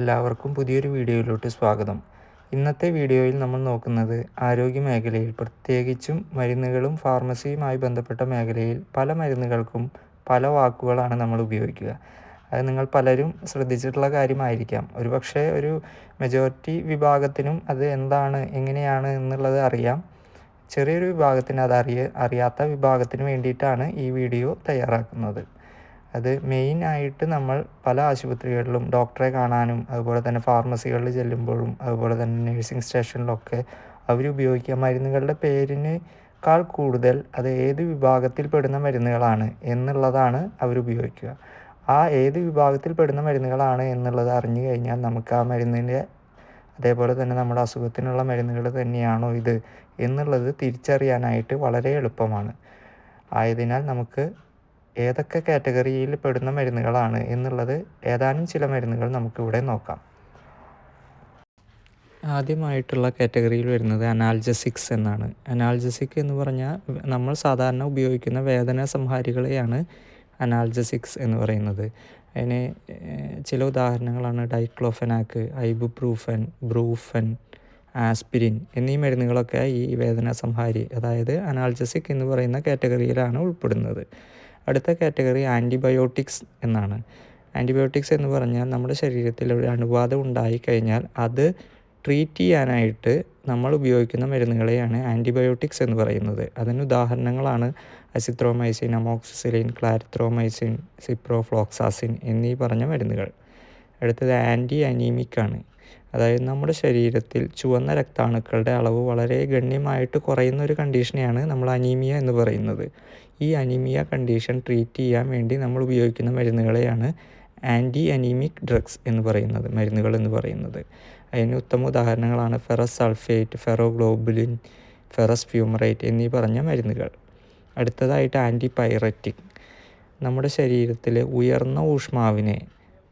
എല്ലാവർക്കും പുതിയൊരു വീഡിയോയിലോട്ട് സ്വാഗതം. ഇന്നത്തെ വീഡിയോയിൽ നമ്മൾ നോക്കുന്നത് ആരോഗ്യ മേഖലയിൽ പ്രത്യേകിച്ചും മരുന്നുകളും ഫാർമസിയുമായി ബന്ധപ്പെട്ട മേഖലയിൽ പല മരുന്നുകൾക്കും പല വാക്കുകളാണ് നമ്മൾ ഉപയോഗിക്കുക. അത് നിങ്ങൾ പലരും ശ്രദ്ധിച്ചിട്ടുള്ള കാര്യമായിരിക്കാം. ഒരു പക്ഷേ ഒരു മെജോറിറ്റി വിഭാഗത്തിനും അത് എന്താണ് എങ്ങനെയാണ് എന്നുള്ളത് അറിയാം. ചെറിയൊരു വിഭാഗത്തിന് അത് അറിയ അറിയാത്ത വിഭാഗത്തിന് വേണ്ടിയിട്ടാണ് ഈ വീഡിയോ തയ്യാറാക്കുന്നത്. അത് മെയിൻ ആയിട്ട് നമ്മൾ പല ആശുപത്രികളിലും ഡോക്ടറെ കാണാനും അതുപോലെ തന്നെ ഫാർമസികളിൽ ചെല്ലുമ്പോഴും അതുപോലെ തന്നെ നഴ്സിംഗ് സ്റ്റേഷനിലൊക്കെ അവർ ഉപയോഗിക്കുക മരുന്നുകളുടെ പേരിനേക്കാൾ കൂടുതൽ അത് ഏത് വിഭാഗത്തിൽ പെടുന്ന മരുന്നുകളാണ് എന്നുള്ളതാണ് അവർ ഉപയോഗിക്കുക. ആ ഏത് വിഭാഗത്തിൽ പെടുന്ന മരുന്നുകളാണ് എന്നുള്ളത് അറിഞ്ഞു കഴിഞ്ഞാൽ നമുക്ക് ആ മരുന്നിന്റെ അതേപോലെ തന്നെ നമ്മുടെ അസുഖത്തിനുള്ള മരുന്നുകൾ തന്നെയാണോ ഇത് എന്നുള്ളത് തിരിച്ചറിയാനായിട്ട് വളരെ എളുപ്പമാണ്. ആയതിനാൽ നമുക്ക് ഏതൊക്കെ കാറ്റഗറിയിൽ പെടുന്ന മരുന്നുകളാണ് എന്നുള്ളത് ഏതാനും ചില മരുന്നുകൾ നമുക്കിവിടെ നോക്കാം. ആദ്യമായിട്ടുള്ള കാറ്റഗറിയിൽ വരുന്നത് അനാൽജസിക്സ് എന്നാണ്. അനാൽജസിക് എന്ന് പറഞ്ഞാൽ നമ്മൾ സാധാരണ ഉപയോഗിക്കുന്ന വേദന സംഹാരികളെയാണ് അനാൽജസിക്സ് എന്ന് പറയുന്നത്. അതിന് ചില ഉദാഹരണങ്ങളാണ് ഡൈക്ലോഫനാക്ക് ഐബുപ്രൂഫൻ ബ്രൂഫൻ ആസ്പിരിൻ എന്നീ മരുന്നുകളൊക്കെ ഈ വേദന സംഹാരി അതായത് അനാൽജസിക് എന്ന് പറയുന്ന കാറ്റഗറിയിലാണ് ഉൾപ്പെടുന്നത്. അടുത്ത കാറ്റഗറി ആന്റിബയോട്ടിക്സ് എന്നാണ്. ആന്റിബയോട്ടിക്സ് എന്ന് പറഞ്ഞാൽ നമ്മുടെ ശരീരത്തിൽ ഒരു അണുബാധ ഉണ്ടായി കഴിഞ്ഞാൽ അത് ട്രീറ്റ് ചെയ്യാനായിട്ട് നമ്മൾ ഉപയോഗിക്കുന്ന മരുന്നുകളെയാണ് ആന്റിബയോട്ടിക്സ് എന്ന് പറയുന്നത്. അതിന് ഉദാഹരണങ്ങളാണ് അസിത്രോമൈസിൻ അമോക്സിസിലിൻ ക്ലാരിത്രോമൈസിൻ സിപ്രോഫ്ലോക്സാസിൻ എന്നീ പറഞ്ഞ മരുന്നുകൾ. അടുത്തത് ആന്റി അനീമിക് ആണ്. അതായത് നമ്മുടെ ശരീരത്തിൽ ചുവന്ന രക്താണുക്കളുടെ അളവ് വളരെ ഗണ്യമായിട്ട് കുറയുന്ന ഒരു കണ്ടീഷനെയാണ് നമ്മൾ അനീമിയ എന്ന് പറയുന്നത്. ഈ അനീമിയ കണ്ടീഷൻ ട്രീറ്റ് ചെയ്യാൻ വേണ്ടി നമ്മൾ ഉപയോഗിക്കുന്ന മരുന്നുകളെയാണ് ആന്റി അനീമിക് ഡ്രഗ്സ് എന്ന് പറയുന്നത് മരുന്നുകൾ എന്ന് പറയുന്നത്. അതിന് ഉത്തമ ഉദാഹരണങ്ങളാണ് ferrous sulphate ferroglobulin ferrous fumarate എന്നീ പറഞ്ഞ മരുന്നുകൾ. അടുത്തതായിട്ട് ആന്റി പൈററ്റിക് നമ്മുടെ ശരീരത്തിലെ ഉയർന്ന ഊഷ്മാവിനെ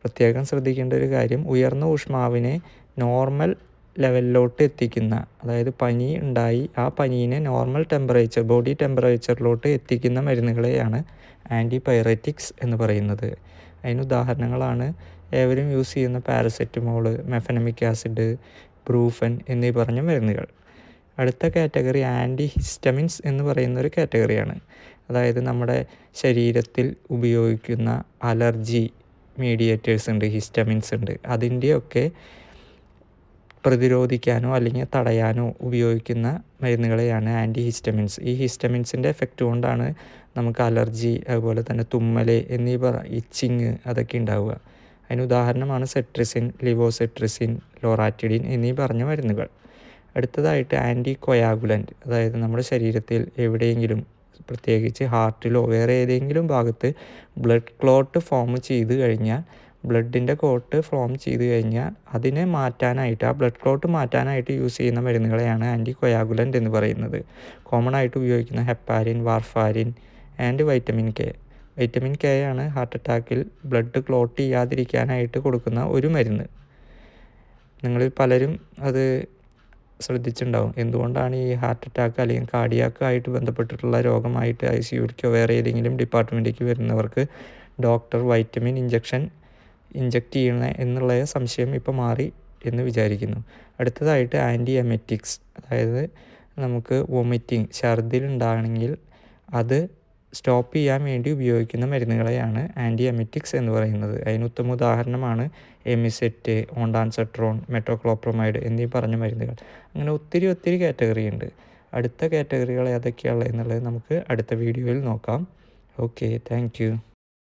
പ്രത്യേകം ശ്രദ്ധിക്കേണ്ട ഒരു കാര്യം ഉയർന്ന ഊഷ്മാവിനെ നോർമൽ ലെവലിലോട്ട് എത്തിക്കുന്ന അതായത് പനി ഉണ്ടായി ആ പനീനെ നോർമൽ ടെമ്പറേച്ചർ ബോഡി ടെമ്പറേച്ചറിലോട്ട് എത്തിക്കുന്ന മരുന്നുകളെയാണ് ആന്റിപൈററ്റിക്സ് എന്ന് പറയുന്നത്. അതിന് ഉദാഹരണങ്ങളാണ് ഏവരും യൂസ് ചെയ്യുന്ന പാരസെറ്റമോൾ മെഫനമിക് ആസിഡ് ബ്രൂഫൻ എന്നീ പറഞ്ഞ മരുന്നുകൾ. അടുത്ത കാറ്റഗറി ആന്റി ഹിസ്റ്റമിൻസ് എന്ന് പറയുന്ന ഒരു കാറ്റഗറിയാണ് അതായത് നമ്മുടെ ശരീരത്തിൽ ഉപയോഗിക്കുന്ന അലർജി മീഡിയേറ്റേഴ്സ് ഉണ്ട് ഹിസ്റ്റമിൻസ് ഉണ്ട്. അതിന്റെയൊക്കെ പ്രതിരോധിക്കാനോ അല്ലെങ്കിൽ തടയാനോ ഉപയോഗിക്കുന്ന മരുന്നുകളെയാണ് ആന്റി ഹിസ്റ്റമിൻസ് ഈ ഹിസ്റ്റമിൻസിന്റെ എഫക്റ്റ് കൊണ്ടാണ് നമുക്ക് അലർജി അതുപോലെ തന്നെ തുമ്മൽ എന്നീ പറ ഇച്ചിങ് അതൊക്കെ ഉണ്ടാവുക. അതിന് ഉദാഹരണമാണ് സെട്രിസിൻ ലിവോസെട്രിസിൻ ലോറാറ്റിഡിൻ എന്നീ പറഞ്ഞ മരുന്നുകൾ. അടുത്തതായിട്ട് ആന്റി കൊയാഗുലന്റ് അതായത് നമ്മുടെ ശരീരത്തിൽ എവിടെയെങ്കിലും പ്രത്യേകിച്ച് ഹാർട്ടിലോ വേറെ ഏതെങ്കിലും ഭാഗത്ത് ബ്ലഡ് ക്ലോട്ട് ഫോം ചെയ്ത് കഴിഞ്ഞാൽ ബ്ലഡിന്റെ കോട്ട് ഫോം ചെയ്ത് കഴിഞ്ഞാൽ അതിനെ മാറ്റാനായിട്ട് ആ ബ്ലഡ് ക്ലോട്ട് മാറ്റാനായിട്ട് യൂസ് ചെയ്യുന്ന മരുന്നുകളെയാണ് ആന്റി കൊയാഗുലന്റ് എന്ന് പറയുന്നത്. കോമൺ ആയിട്ട് ഉപയോഗിക്കുന്ന heparin warfarin and vitamin K. Vitamin K ആണ് ഹാർട്ട് അറ്റാക്കിൽ ബ്ലഡ് ക്ലോട്ട് ചെയ്യാതിരിക്കാനായിട്ട് കൊടുക്കുന്ന ഒരു മരുന്ന്. നിങ്ങളിൽ പലരും അത് ശ്രദ്ധിച്ചിട്ടുണ്ടാവും. എന്തുകൊണ്ടാണ് ഈ ഹാർട്ട് അറ്റാക്ക് അല്ലെങ്കിൽ കാർഡിയാക്ക് ആയിട്ട് ബന്ധപ്പെട്ടിട്ടുള്ള രോഗമായിട്ട് ഐ സി യുക്കോ വേറെ ഏതെങ്കിലും ഡിപ്പാർട്ട്മെന്റിലേക്ക് വരുന്നവർക്ക് ഡോക്ടർ വൈറ്റമിൻ ഇഞ്ചക്ഷൻ ഇഞ്ചക്റ്റ് ചെയ്യണ എന്നുള്ള സംശയം ഇപ്പോൾ മാറി എന്ന് വിചാരിക്കുന്നു. അടുത്തതായിട്ട് ആന്റി എമെറ്റിക്സ് അതായത് നമുക്ക് വൊമിറ്റിങ് ഛർദിലുണ്ടാണെങ്കിൽ അത് സ്റ്റോപ്പ് ചെയ്യാൻ വേണ്ടി ഉപയോഗിക്കുന്ന മരുന്നുകളെയാണ് ആന്റി എമിറ്റിക്സ് എന്ന് പറയുന്നത്. അതിന് ഉത്തമ ഉദാഹരണമാണ് എമിസെറ്റ് ഓണ്ടാൻസെട്രോൺ മെട്രോക്ലോപ്രമൈഡ് എന്നീ പറഞ്ഞ മരുന്നുകൾ. അങ്ങനെ ഒത്തിരി ഒത്തിരി കാറ്റഗറി ഉണ്ട്. അടുത്ത കാറ്റഗറികൾ ഏതൊക്കെയാണ് എന്നുള്ളത് നമുക്ക് അടുത്ത വീഡിയോയിൽ നോക്കാം. Okay thank